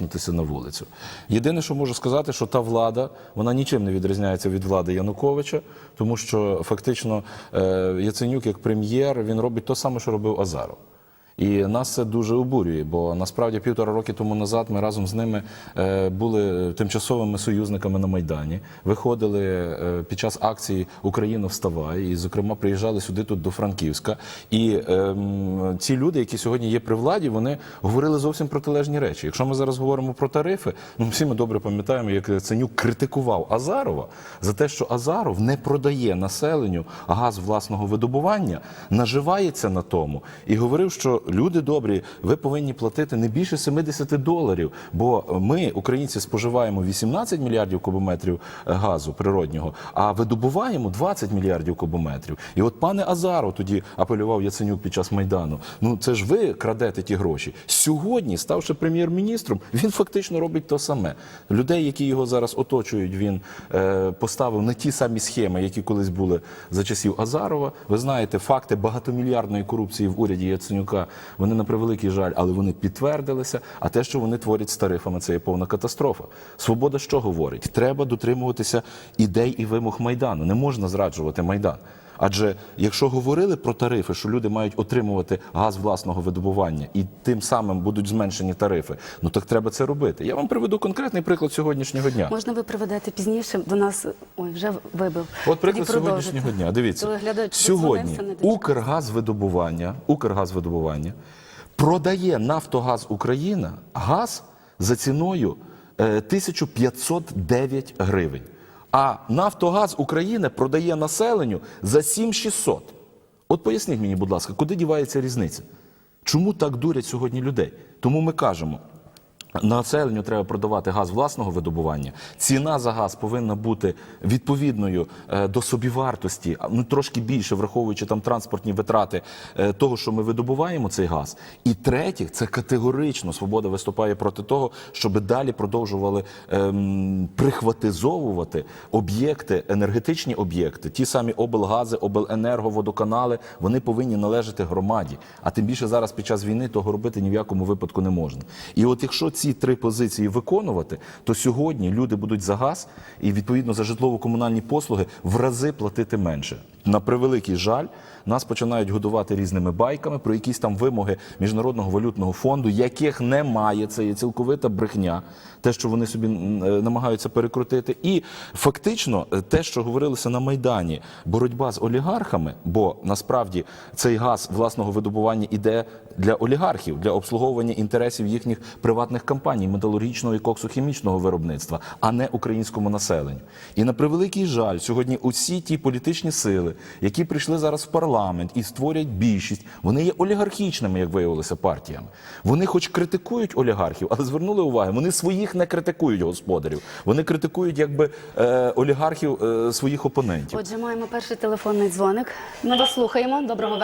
На вулицю. Єдине, що можу сказати, що та влада вона нічим не відрізняється від влади Януковича, тому що фактично е, Яценюк як прем'єр він робить те саме, що робив Азаров. І нас це дуже обурює, бо насправді півтора роки тому назад ми разом з ними е, були тимчасовими союзниками на Майдані, виходили е, під час акції Україна вставай, і, зокрема, приїжджали сюди тут до Франківська. І ем, ці люди, які сьогодні є при владі, вони говорили зовсім протилежні речі. Якщо ми зараз говоримо про тарифи, ну всі ми добре пам'ятаємо, як Яценюк критикував Азарова за те, що Азаров не продає населенню газ власного видобування, наживається на тому і говорив, що люди добрі, ви повинні платити не більше 70 доларів, бо ми, українці, споживаємо 18 мільярдів кубометрів е, газу природнього, а видобуваємо 20 мільярдів кубометрів. І от пане Азаров тоді апелював Яценюк під час майдану. Ну це ж ви крадете ті гроші. Сьогодні, ставши прем'єр-міністром, він фактично робить те саме. Людей, які його зараз оточують, він е, поставив на ті самі схеми, які колись були за часів Азарова. Ви знаєте, факти багатомільярдної корупції в уряді Яценюка, вони на превеликий жаль, але вони підтвердилися. А те, що вони творять з тарифами, це є повна катастрофа. Свобода що говорить? Треба дотримуватися ідей і вимог майдану. Не можна зраджувати майдан. Адже якщо говорили про тарифи, що люди мають отримувати газ власного видобування і тим самим будуть зменшені тарифи, ну так треба це робити. Я вам приведу конкретний приклад сьогоднішнього дня. Можна ви приведете пізніше до нас? Ой, вже вибив. От приклад сьогоднішнього дня. Дивіться, сьогодні. Укргазвидобування, Укргазвидобування продає Нафтогаз Україна газ за ціною е, 1509 гривень. А Нафтогаз України продає населенню за 7600. От поясніть мені, будь ласка, куди дівається різниця? Чому так дурять сьогодні людей? Тому ми кажемо. Населенню треба продавати газ власного видобування. Ціна за газ повинна бути відповідною е, до собівартості, ну трошки більше, враховуючи там транспортні витрати е, того, що ми видобуваємо цей газ. І третє, це категорично свобода виступає проти того, щоб далі продовжували ем, прихватизовувати об'єкти, енергетичні об'єкти, ті самі облгази, обленерго, водоканали. Вони повинні належати громаді. А тим більше зараз під час війни того робити ні в якому випадку не можна. І от якщо ці три позиції виконувати, то сьогодні люди будуть за газ і відповідно за житлово-комунальні послуги в рази платити менше. На превеликий жаль, нас починають годувати різними байками про якісь там вимоги міжнародного валютного фонду, яких немає. Це є цілковита брехня, те, що вони собі е, намагаються перекрутити. І фактично, е, те, що говорилося на майдані, боротьба з олігархами, бо насправді цей газ власного видобування іде для олігархів, для обслуговування інтересів їхніх приватних компаній, металургічного і коксохімічного виробництва, а не українському населенню. І на превеликий жаль, сьогодні усі ті політичні які прийшли зараз в парламент і створять більшість, вони є олігархічними, як виявилося, партіями. Вони, хоч критикують олігархів, але звернули увагу, вони своїх не критикують господарів. Вони критикують якби е, олігархів е, своїх опонентів. Отже, маємо перший телефонний дзвоник. Ми вас слухаємо. Доброго